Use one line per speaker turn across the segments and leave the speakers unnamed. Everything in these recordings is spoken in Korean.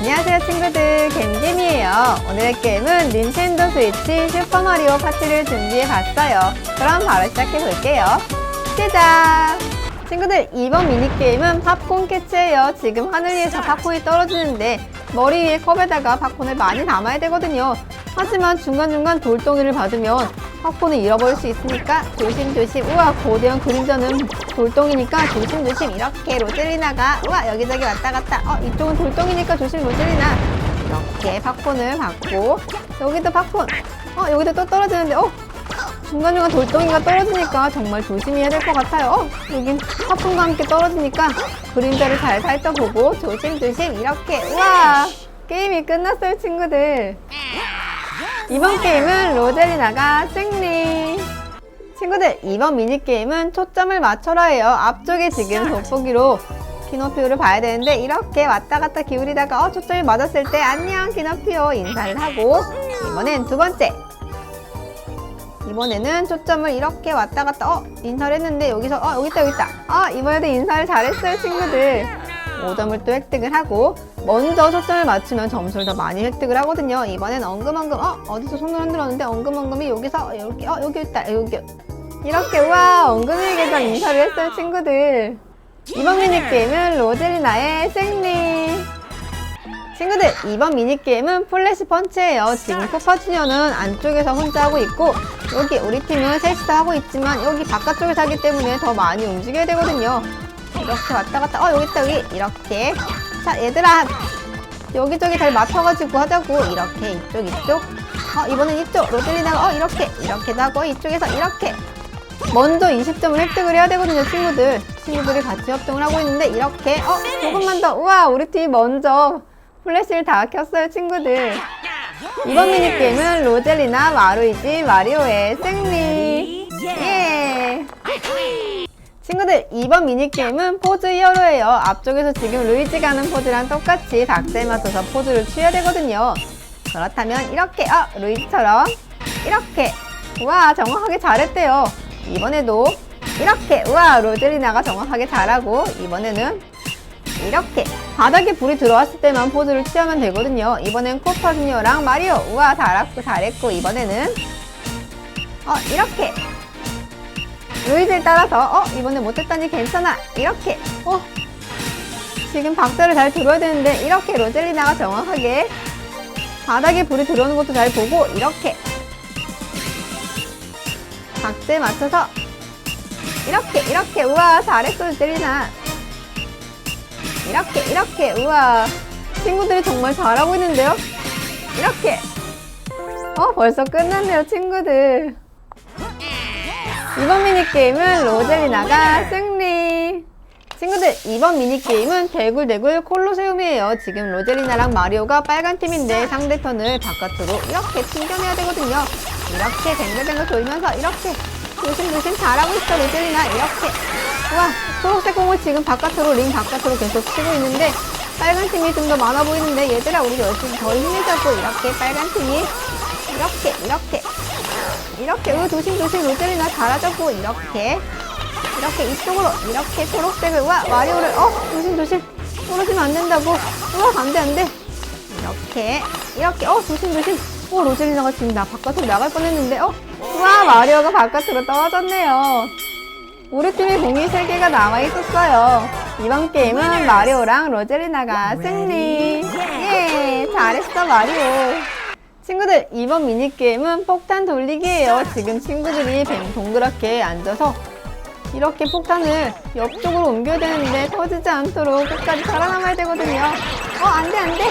안녕하세요 친구들. 겐김이에요. 오늘의 게임은 닌텐도 스위치 슈퍼마리오 파티를 준비해 봤어요. 그럼 바로 시작해 볼게요. 시작! 친구들 이번 미니게임은 팝콘 캐치예요. 지금 하늘 위에서 팝콘이 떨어지는데 머리 위에 컵에다가 팝콘을 많이 담아야 되거든요. 하지만 중간중간 돌덩이를 받으면 팝콘을 잃어버릴 수 있으니까 조심조심. 우와 고대형 그림자는 돌덩이니까 조심조심. 이렇게 로젤리나가. 우와 여기저기 왔다 갔다. 어 이쪽은 돌덩이니까 조심 로젤리나? 이렇게 팝콘을 받고 여기도 팝콘 어 여기도 또 떨어지는데 어? 중간중간 돌덩이가 떨어지니까 정말 조심해야 될 것 같아요. 어 여긴 팝콘과 함께 떨어지니까 그림자를 잘 살펴보고 조심조심. 이렇게. 우와 게임이 끝났어요 친구들 이번 게임은 로젤리나가 승리. 친구들, 이번 미니게임은 초점을 맞춰라예요. 앞쪽에 지금 돋보기로 키노피오를 봐야 되는데 이렇게 왔다 갔다 기울이다가 어, 초점이 맞았을 때 안녕 키노피오 인사를 하고 이번엔 두 번째. 이번에는 초점을 이렇게 왔다 갔다 어 인사를 했는데 여기서 어 여기 있다 여기 있다 아 이번에도 인사를 잘했어요 친구들 5점을 또 획득을 하고 먼저 초점을 맞추면 점수를 더 많이 획득을 하거든요. 이번엔 엉금엉금 어 어디서 손을 흔들었는데 엉금엉금이 여기서 어, 여기 어 여기 있다 여기 이렇게 우와 엉금이에게도 인사를 했어요 친구들. 이번 미니게임은 로젤리나의 승리. 친구들 이번 미니게임은 플래시 펀치예요. 지금 코파주니어는 안쪽에서 혼자 하고 있고 여기 우리 팀은 셋이서 하고 있지만 여기 바깥쪽에서 하기 때문에 더 많이 움직여야 되거든요. 이렇게 왔다 갔다. 어 여기 있다 여기. 이렇게. 자 얘들아. 여기저기 잘 맞춰가지고 하자고. 이렇게 이쪽 이쪽. 어 이번엔 이쪽. 로젤리나가 어 이렇게. 이렇게도 하고 이쪽에서 이렇게. 먼저 20점을 획득을 해야 되거든요 친구들. 친구들이 같이 협동을 하고 있는데 이렇게. 어 조금만 더. 우와 우리 팀이 먼저 플래시를 다 켰어요 친구들. 이번 미니게임은 로젤리나 마루이지 마리오의 승리. 예 친구들 이번 미니게임은 포즈 히어로예요. 앞쪽에서 지금 루이지가 하는 포즈랑 똑같이 박자에 맞춰서 포즈를 취해야 되거든요. 그렇다면 이렇게 어 루이처럼 이렇게 우와 정확하게 잘했대요. 이번에도 이렇게 우와 로젤리나가 정확하게 잘하고 이번에는 이렇게 바닥에 불이 들어왔을 때만 포즈를 취하면 되거든요. 이번엔 코파 주니어랑 마리오 우와 잘했고 잘했고 이번에는 어 이렇게 루이즈를 따라서 어 이번에 못했다니 괜찮아. 이렇게. 어 지금 박자를 잘 들어야 되는데 이렇게 로젤리나가 정확하게 바닥에 불이 들어오는 것도 잘 보고 이렇게. 박자에 맞춰서 이렇게 이렇게. 우와 잘했어 로젤리나. 이렇게 이렇게. 우와 친구들이 정말 잘하고 있는데요? 이렇게. 어 벌써 끝났네요 친구들 이번 미니게임은 로젤리나가 승리! 친구들, 이번 미니게임은 대굴대굴 콜로세움이에요. 지금 로젤리나랑 마리오가 빨간 팀인데 상대 턴을 바깥으로 이렇게 튕겨내야 되거든요. 이렇게 뱅글뱅글 돌면서 이렇게 조심조심 잘하고 있어, 로젤리나. 이렇게. 우와, 초록색 공을 지금 바깥으로, 링 바깥으로 계속 치고 있는데 빨간 팀이 좀 더 많아 보이는데 얘들아, 우리 열심히 더 힘내자고 이렇게 빨간 팀이 이렇게, 이렇게. 이렇게 으 조심조심 로젤리나 잘하자고 이렇게 이렇게 이쪽으로 이렇게 초록색을 와 마리오를 어? 조심조심 떨어지면 안 된다고? 우와 안돼 안돼. 이렇게 이렇게 어 조심조심. 어 로젤리나가 지금 나 바깥으로 나갈 뻔했는데 어? 우와 마리오가 바깥으로 떨어졌네요. 우리 팀에 공이 3개가 남아있었어요. 이번 게임은 마리오랑 로젤리나가 승리. 예 잘했어 마리오 친구들 이번 미니게임은 폭탄 돌리기예요. 지금 친구들이 뱅 동그랗게 앉아서 이렇게 폭탄을 옆쪽으로 옮겨야 되는데 터지지 않도록 끝까지 살아남아야 되거든요. 어 안돼 안돼.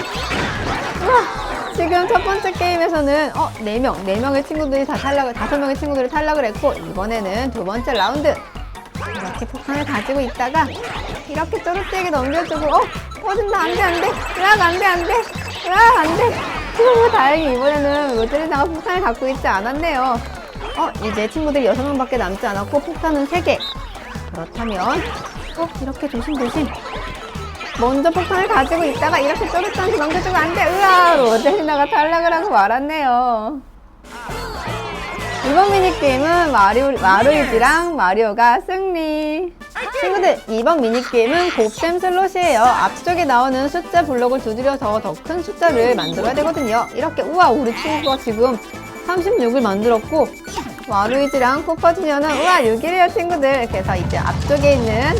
우와 지금 첫 번째 게임에서는 어 4명 4명의 친구들이 다 탈락을 5명의 친구들이 탈락을 했고 이번에는 두 번째 라운드. 이렇게 폭탄을 가지고 있다가 이렇게 쪼르띠에게 넘겨주고 어 터진다. 안돼 안돼. 으악 안돼 안돼. 으악 안돼 후, 다행히 이번에는 로젤리나가 폭탄을 갖고 있지 않았네요. 어, 이제 친구들 6명밖에 남지 않았고 폭탄은 3개. 그렇다면 어, 이렇게 조심조심. 먼저 폭탄을 가지고 있다가 이렇게 쪼르르한테 넘겨주면 안 돼. 으아, 로젤리나가 탈락을 하고 말았네요. 이번 미니게임은 마리오, 마루이지랑 마리오가 승리. 친구들 이번 미니게임은 곱셈 슬롯이에요. 앞쪽에 나오는 숫자 블록을 두드려서 더 큰 숫자를 만들어야 되거든요. 이렇게 우와 우리 친구가 지금 36을 만들었고 마루이즈랑 코파주니어는 우와 6이래요 친구들. 그래서 이제 앞쪽에 있는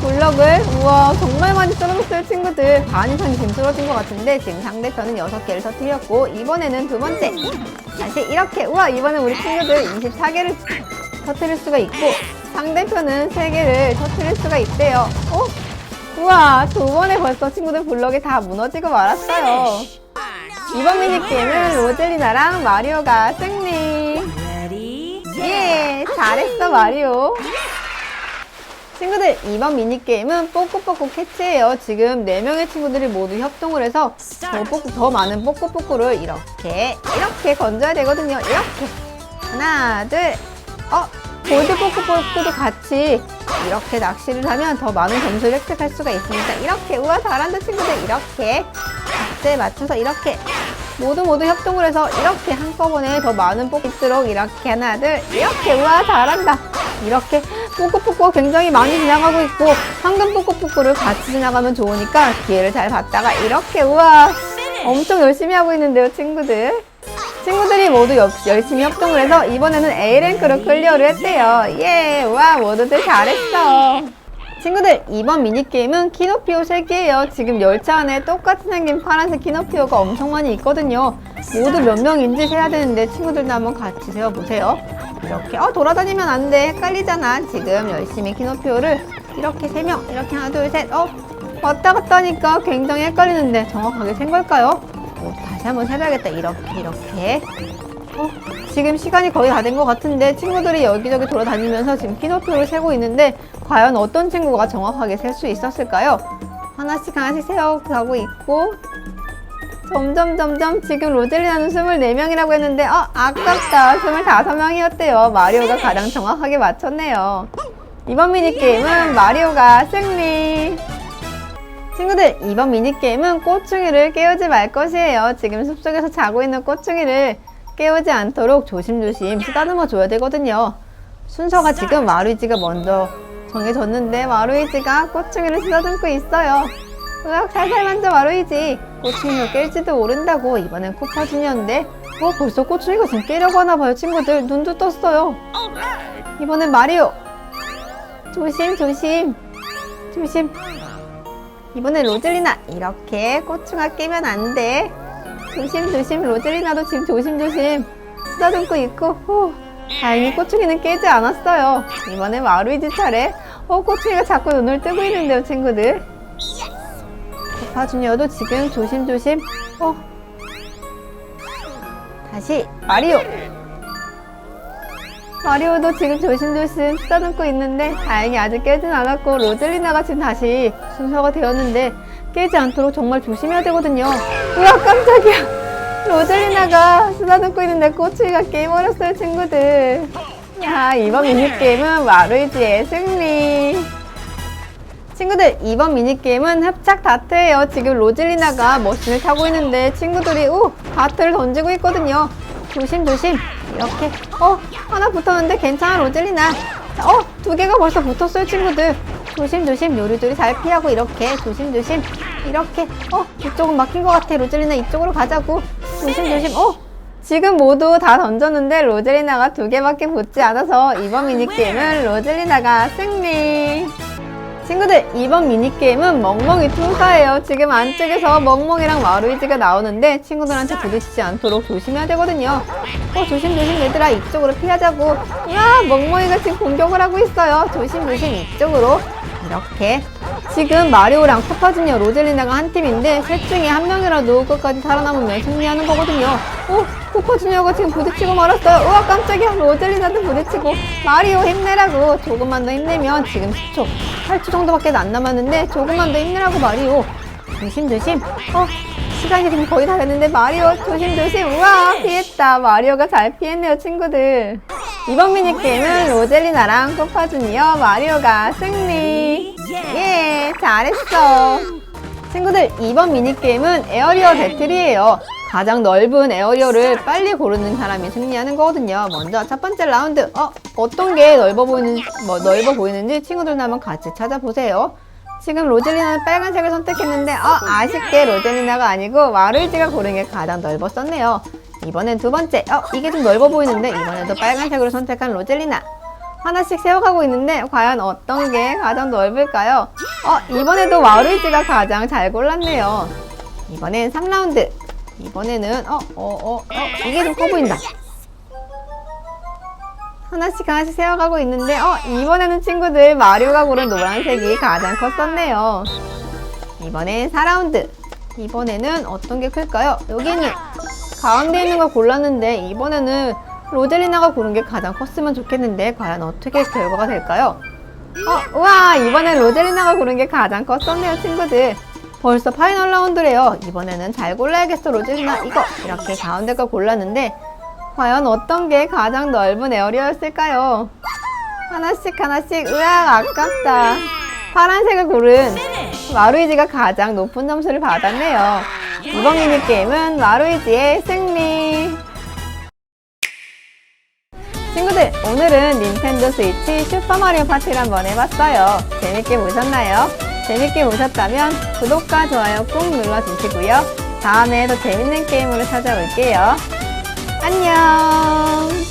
블럭을 우와 정말 많이 떨어졌어요 친구들. 반 이상이 지금 떨어진 것 같은데 지금 상대편은 6개를 터뜨렸고 이번에는 두 번째. 다시 이렇게 우와 이번에 우리 친구들 24개를 터뜨릴 수가 있고 상대편은 3개를 터뜨릴 수가 있대요. 어? 우와 두 번에 벌써 친구들 블럭이 다 무너지고 말았어요. 이번 미니게임은 로젤리나랑 마리오가 승리? 예 잘했어 마리오. 친구들 이번 미니게임은 뽀꾸뽀꾸 캐치예요. 지금 4명의 친구들이 모두 협동을 해서 더, 뽀꾸, 더 많은 뽀꾸뽀꾸를 이렇게 이렇게 건져야 되거든요. 이렇게. 하나 둘 어 골드 뽀꾸뽀꾸도 같이 이렇게 낚시를 하면 더 많은 점수를 획득할 수가 있으니까 이렇게 우와 잘한다 친구들. 이렇게 박자에 맞춰서 이렇게 모두 모두 협동을 해서 이렇게 한꺼번에 더 많은 있도록 이렇게 하나 둘 이렇게 우와 잘한다. 이렇게 뽀꾸뽀꾸가 굉장히 많이 지나가고 있고 황금 뽀꾸뽀꾸를 같이 지나가면 좋으니까 기회를 잘 봤다가 이렇게 우와 엄청 열심히 하고 있는데요 친구들 친구들이 모두 여- 열심히 협동을 해서 이번에는 A랭크로 클리어를 했대요. 예 우와 모두들 잘했어. 친구들 이번 미니게임은 키노피오 3개예요. 지금 열차 안에 똑같이 생긴 파란색 키노피오가 엄청 많이 있거든요. 모두 몇 명인지 세야 되는데 친구들도 한번 같이 세워보세요. 이렇게 어 돌아다니면 안 돼. 헷갈리잖아. 지금 열심히 키노피오를 이렇게 3명 이렇게 하나 둘 셋 어? 왔다 갔다 하니까 굉장히 헷갈리는데 정확하게 센 걸까요? 모두 다시 한번 세봐야겠다. 이렇게 이렇게. 어, 지금 시간이 거의 다 된 것 같은데 친구들이 여기저기 돌아다니면서 지금 키노피오를 세고 있는데 과연 어떤 친구가 정확하게 셀 수 있었을까요? 하나씩 하나씩 세워가고 있고 점점 점점 지금 로젤리나는 24명이라고 했는데 어 아깝다. 25명이었대요. 마리오가 가장 정확하게 맞췄네요. 이번 미니게임은 마리오가 승리 친구들 이번 미니게임은 꼬충이를 깨우지 말 것이에요. 지금 숲속에서 자고 있는 꼬충이를 깨우지 않도록 조심조심 쓰다듬어 줘야 되거든요. 순서가 지금 마루이지가 먼저 정해졌는데 마루이지가 꼬충이를 쓰다듬고 있어요. 으악 살살 만져 마루이지. 꼬충이가 깰지도 모른다고 이번엔 코파주니어인데 어 벌써 꼬충이가 지금 깨려고 하나봐요. 친구들 눈도 떴어요. 이번엔 마리오. 조심 조심. 조심 이번엔 로즐리나. 이렇게 꼬충아 깨면 안 돼. 조심조심. 로즐리나도 지금 조심조심. 쓰다듬고 있고 후, 다행히 꼬충이는 깨지 않았어요. 이번엔 마루이지 차례. 어 꼬충이가 자꾸 눈을 뜨고 있는데요 친구들. 파주니어도 지금 조심조심. 어. 다시 마리오 마리오도 지금 조심조심 쓰다듬고 있는데 다행히 아직 깨진 않았고 로젤리나가 지금 다시 순서가 되었는데 깨지 않도록 정말 조심해야 되거든요. 우와 깜짝이야. 로젤리나가 쓰다듬고 있는데 꼬치가 깨버렸어요 친구들. 야 이번 미니게임은 마루이지의 승리. 친구들 이번 미니게임은 협착 다트예요. 지금 로즐리나가 머신을 타고 있는데 친구들이 오 다트를 던지고 있거든요 조심 조심. 이렇게. 어 하나 붙었는데 괜찮아 로즐리나. 어 두 개가 벌써 붙었어요 친구들. 조심 조심 요리조리 잘 피하고 이렇게 조심 조심. 이렇게. 어 이쪽은 막힌 것 같아 로즐리나 이쪽으로 가자고. 조심 조심. 어 지금 모두 다 던졌는데 로즐리나가 두 개밖에 붙지 않아서 이번 미니게임은 로즐리나가 승리 친구들 이번 미니게임은 멍멍이 투사예요. 지금 안쪽에서 멍멍이랑 마루이지가 나오는데 친구들한테 부딪히지 않도록 조심해야 되거든요. 어 조심조심 얘들아 이쪽으로 피하자고. 야 멍멍이가 지금 공격을 하고 있어요. 조심조심 이쪽으로. 이렇게 지금 마리오랑 코파주니어 로젤리나가 한 팀인데 셋 중에 한 명이라도 끝까지 살아남으면 승리하는 거거든요. 어 코파주니어가 지금 부딪히고 말았어요. 우와 깜짝이야. 로젤리나도 부딪히고 마리오 힘내라고 조금만 더 힘내면 지금 10초 8초 정도밖에 안 남았는데 조금만 더 힘내라고 마리오. 조심조심. 어 시간이 지금 거의 다 됐는데 마리오 조심조심. 우와 피했다. 마리오가 잘 피했네요 친구들 이번 미니게임은 로젤리나랑 코파 주니어 마리오가 승리 예 잘했어 친구들 이번 미니게임은 에어리어 배틀이에요 가장 넓은 에어리어를 빨리 고르는 사람이 승리하는 거거든요. 먼저 첫 번째 라운드. 어, 어떤 게 넓어 보이는, 뭐, 넓어 보이는지 친구들도 한번 같이 찾아보세요. 지금 로젤리나는 빨간색을 선택했는데, 어, 아쉽게 로젤리나가 아니고 마루이지가 고른 게 가장 넓었었네요. 이번엔 두 번째. 어, 이게 좀 넓어 보이는데, 이번에도 빨간색으로 선택한 로젤리나. 하나씩 세워가고 있는데, 과연 어떤 게 가장 넓을까요? 어, 이번에도 마루이지가 가장 잘 골랐네요. 이번엔 3라운드. 이번에는 어, 어, 어, 어, 이게 좀 커 보인다. 하나씩 하나씩 세워가고 있는데 어, 이번에는 친구들 마리오가 고른 노란색이 가장 컸었네요. 이번엔 4라운드. 이번에는 어떤 게 클까요? 여기는 가운데 있는 걸 골랐는데 이번에는 로젤리나가 고른 게 가장 컸으면 좋겠는데 과연 어떻게 결과가 될까요? 어, 우와 이번엔 로젤리나가 고른 게 가장 컸었네요 친구들. 벌써 파이널 라운드래요. 이번에는 잘 골라야겠어 로젤리나. 이거 이렇게 가운데 거 골랐는데 과연 어떤 게 가장 넓은 에어리어였을까요? 하나씩 하나씩 으악 아깝다. 파란색을 고른 마루이지가 가장 높은 점수를 받았네요 이번 미니게임은 마루이지의 승리. 친구들 오늘은 닌텐도 스위치 슈퍼마리오 파티를 한번 해봤어요. 재밌게 보셨나요? 재밌게 보셨다면 구독과 좋아요 꾹 눌러주시고요. 다음에 더 재밌는 게임으로 찾아올게요. 안녕